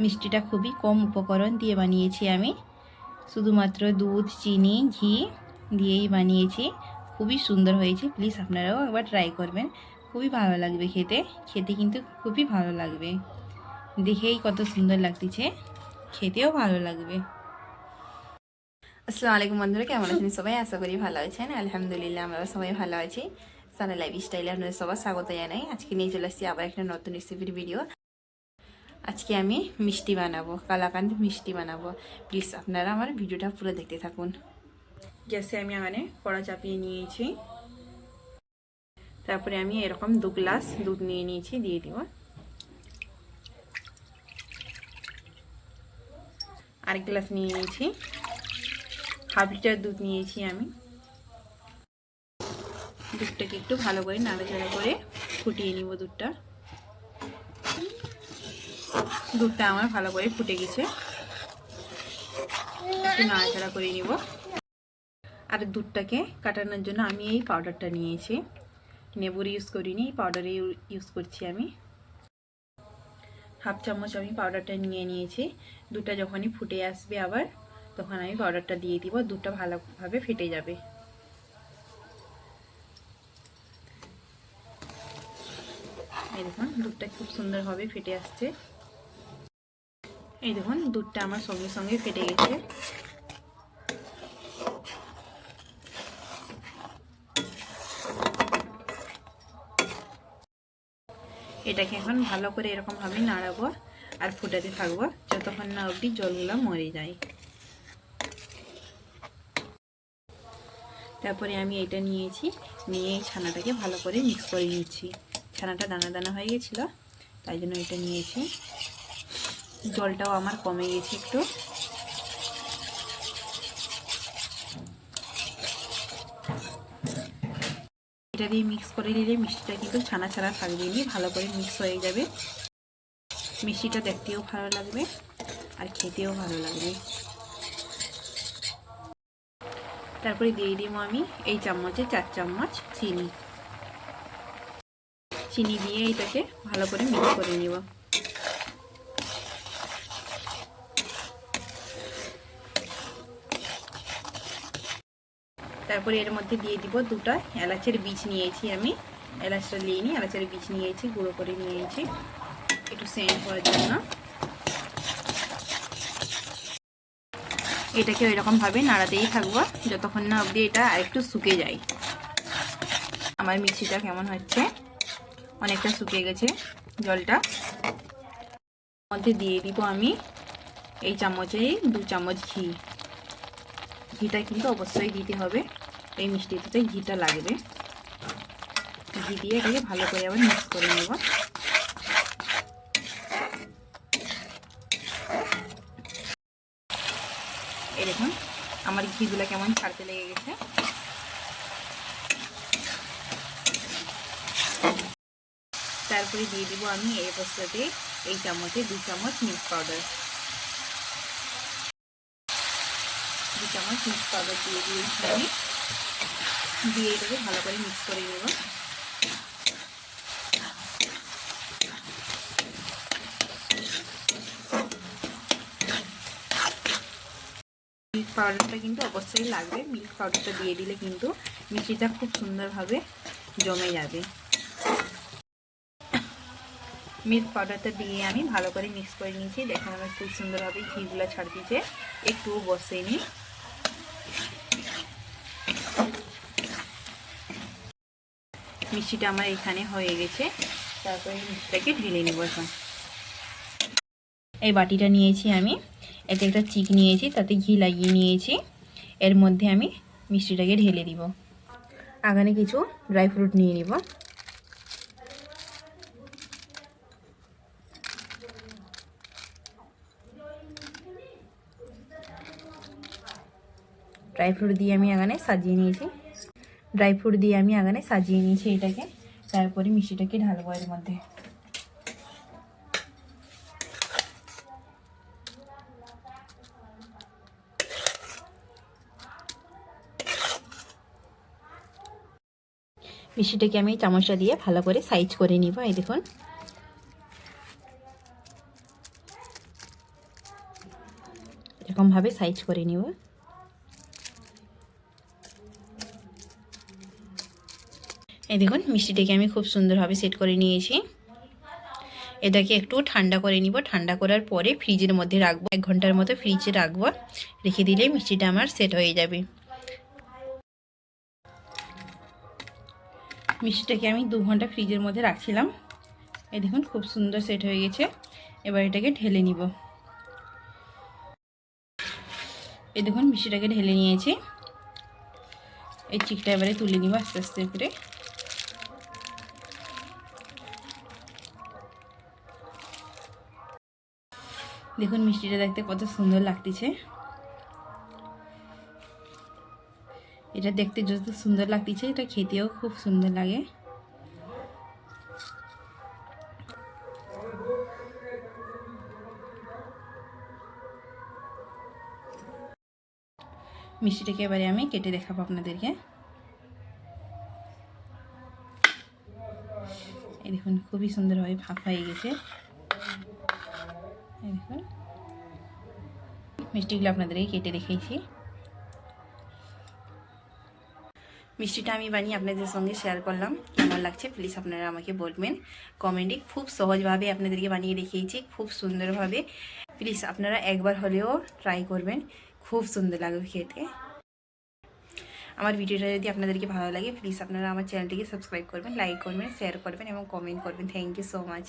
মিষ্টিটা খুবই কম উপকরণ দিয়ে বানিয়েছি আমি। শুধুমাত্র দুধ, চিনি, ঘি দিয়েই বানিয়েছি। খুবই সুন্দর হয়েছে। প্লিজ আপনারাও একবার ট্রাই করবেন। খুবই ভালো লাগবে খেতে। খেতে কিন্তু খুবই ভালো লাগবে। দেখেই কত সুন্দর লাগতেছে। খেতেও ভালো লাগবে। আসসালামু আলাইকুম বন্ধুরা, কেমন আছেন সবাই? আশা করি ভালো আছেন। আলহামদুলিল্লাহ, আমরা সবাই ভালো আছি। সানা লাইফ স্টাইলে আপনাদের সবার স্বাগত জানাই। আজকে নিয়ে চলে আসছি আবার একটা নতুন রেসিপির ভিডিও আজকে আমি মিষ্টি বানাবো, কালাকান্দ মিষ্টি বানাবো। প্লিজ আপনারা আমার ভিডিওটা পুরো দেখতে থাকুন। গ্যাসে আমি এখানে কড়া চাপিয়ে নিয়েছি। তারপরে আমি এরকম দু গ্লাস দুধ নিয়ে নিয়েছি, দিয়ে দিব। আরেক গ্লাস নিয়ে নিয়েছি। হাফ লিটার দুধ নিয়েছি আমি। দুধটাকে একটু ভালো করে নাড়াচাড়া করে ফুটিয়ে নিব দুধটা। দুধটা আমার ভালো করে ফুটে গেছে। নাড়াচাড়া করে নিব। আর দুধটাকে কাটানোর জন্য আমি এই পাউডারটা নিয়েছি। নেবুর ইউজ করিনি, এই পাউডারে ইউজ করছি আমি। হাফ চামচ আমি পাউডারটা নিয়ে নিয়েছি। দুধটা যখনই ফুটে আসবে আবার, তখন আমি পাউডারটা দিয়ে দিব, দুধটা ভালোভাবে ফেটে যাবে। এই দেখুন, দুধটা খুব সুন্দরভাবে ফেটে আসছে। এই দেখুন, দুধটা আমার সঙ্গে সঙ্গে ফেটে গেছে। এটাকে এখন ভালো করে এরকমভাবে নাড়াবো আর ফুটাতে থাকব, যতক্ষণ না অবধি জলগুলো মরে যায়। তারপরে আমি এটা নিয়েছি, নিয়ে ছানাটাকে ভালো করে মিক্স করে নিচ্ছি। ছানাটা দানা দানা হয়ে গেছিল, তাই জন্য এটা নিয়েছি। জলটাও আমার কমে গেছে একটু। এটা দিয়ে মিক্স করে নিলে মিষ্টিটা কিন্তু ছানা ছাড়া থাকবে নি ভালো করে মিক্স হয়ে যাবে। মিষ্টিটা দেখতেও ভালো লাগবে আর খেতেও ভালো লাগবে। তারপরে দিয়ে দিব আমি এই চামচে চার চামচ চিনি। চিনি দিয়ে এটাকে ভালো করে মিক্স করে নেব। তারপরে এর মধ্যে দিয়ে দিব দুটা এলাচের বীজ নিয়েছি আমি। এলাচটা নিয়ে নিই, এলাচের বীজ নিয়েছি, গুঁড়ো করে নিয়েছি। একটু সেন্ট করার জন্য। এটাকে ওই রকমভাবে নাড়াতেই থাকব, যতক্ষণ না অবধি এটা আরেকটু শুকে যায়। আমার মিষ্টিটা কেমন হচ্ছে? অনেকটা শুকিয়ে গেছে জলটা। মধ্যে দিয়ে দিব আমি এই চামচে দু চামচ ঘি। ঘিটা কিন্তু অবশ্যই দিতে হবে। এই মিষ্টিটাতে ঘিটা লাগবে। ঘি দিয়ে এটাকে ভালো করে আবার মিক্স করে নেব। এই দেখুন, আমার ঘিগুলো কেমন ছাড়তে লেগে গেছে। তারপরে দিয়ে দিব আমি এই অবস্থাতে এই চামচে দু চামচ মিল্ক পাউডার। দু চামচ মিক্স পাউডার দিয়ে দিয়েছি আমি। দিয়ে এটাকে ভালো করে মিক্স করে নেব। মিল্ক পাউডারটা কিন্তু অবশ্যই লাগবে। মিল্ক পাউডারটা দিয়ে দিলে কিন্তু মিষ্টিটা খুব সুন্দরভাবে জমে যাবে। মিল্ক পাউডারটা দিয়ে আমি ভালো করে মিক্স করে নিয়েছি। দেখুন আমার খুব সুন্দরভাবে ঘিগুলো ছাড় দিয়েছে। একটু বসে মিষ্টিটা আমার এখানে হয়ে গেছে। তারপরে মিষ্টিটাকে ঢেলে নেব এখন। এই বাটিটা নিয়েছি আমি। এতে একটা চিক নিয়েছি, তাতে ঘি লাগিয়ে নিয়েছি। এর মধ্যে আমি মিষ্টিটাকে ঢেলে দিব। আগানে কিছু ড্রাই ফ্রুট নিয়ে নিব। ড্রাই ফ্রুট দিয়ে আমি আগানে সাজিয়ে নিয়েছি। ড্রাই ফ্রুট দিয়ে আমি আগানে সাজিয়ে নিয়েছি এটাকে। তারপরে মিষ্টিটাকে ঢালবো এর মধ্যে। মিষ্টিটাকে আমি চামচটা দিয়ে ভালো করে সাইজ করে নিব, এই দেখুন। এরকমভাবে সাইজ করে নিব। এই দেখুন, মিষ্টিটাকে আমি খুব সুন্দরভাবে সেট করে নিয়েছি। এটাকে একটু ঠান্ডা করে নিব। ঠান্ডা করার পরে ফ্রিজের মধ্যে রাখব। এক ঘণ্টার মতো ফ্রিজে রাখব। রেখে দিলে মিষ্টিটা আমার সেট হয়ে যাবে। মিষ্টিটাকে আমি দু ঘণ্টা ফ্রিজের মধ্যে রাখছিলাম। এ দেখুন, খুব সুন্দর সেট হয়ে গেছে। এবার এটাকে ঢেলে নিব। এ দেখুন, মিষ্টিটাকে ঢেলে নিয়েছি। এই চিকটা এবারে তুলে নিব আস্তে আস্তে করে। দেখুন মিষ্টিটা দেখতে কত সুন্দর লাগতেছে। এটা দেখতে যত সুন্দর লাগতেছে, এটা খেতেও খুব সুন্দর লাগে। মিষ্টিটাকে এবারে আমি কেটে দেখাবো আপনাদেরকে। এই দেখুন, খুবই সুন্দরভাবে ভাপ হয়ে গেছে। দেখুন মিষ্টিগুলো আপনাদেরকে কেটে রেখেছি মিষ্টিটা আমি বানিয়ে আপনাদের সঙ্গে শেয়ার করলাম। কেমন লাগছে প্লিজ আপনারা আমাকে বলবেন। কমেন্টে খুব সহজভাবে আপনাদেরকে বানিয়ে দেখিয়েছি, খুব সুন্দরভাবে। প্লিজ আপনারা একবার হলেও ট্রাই করবেন, খুব সুন্দর লাগবে খেতে। আমার ভিডিওটা যদি আপনাদেরকে ভালো লাগে প্লিজ আপনারা আমার চ্যানেলটিকে সাবস্ক্রাইব করবেন লাইক করবেন শেয়ার করবেন এবং কমেন্ট করবেন। Thank you so much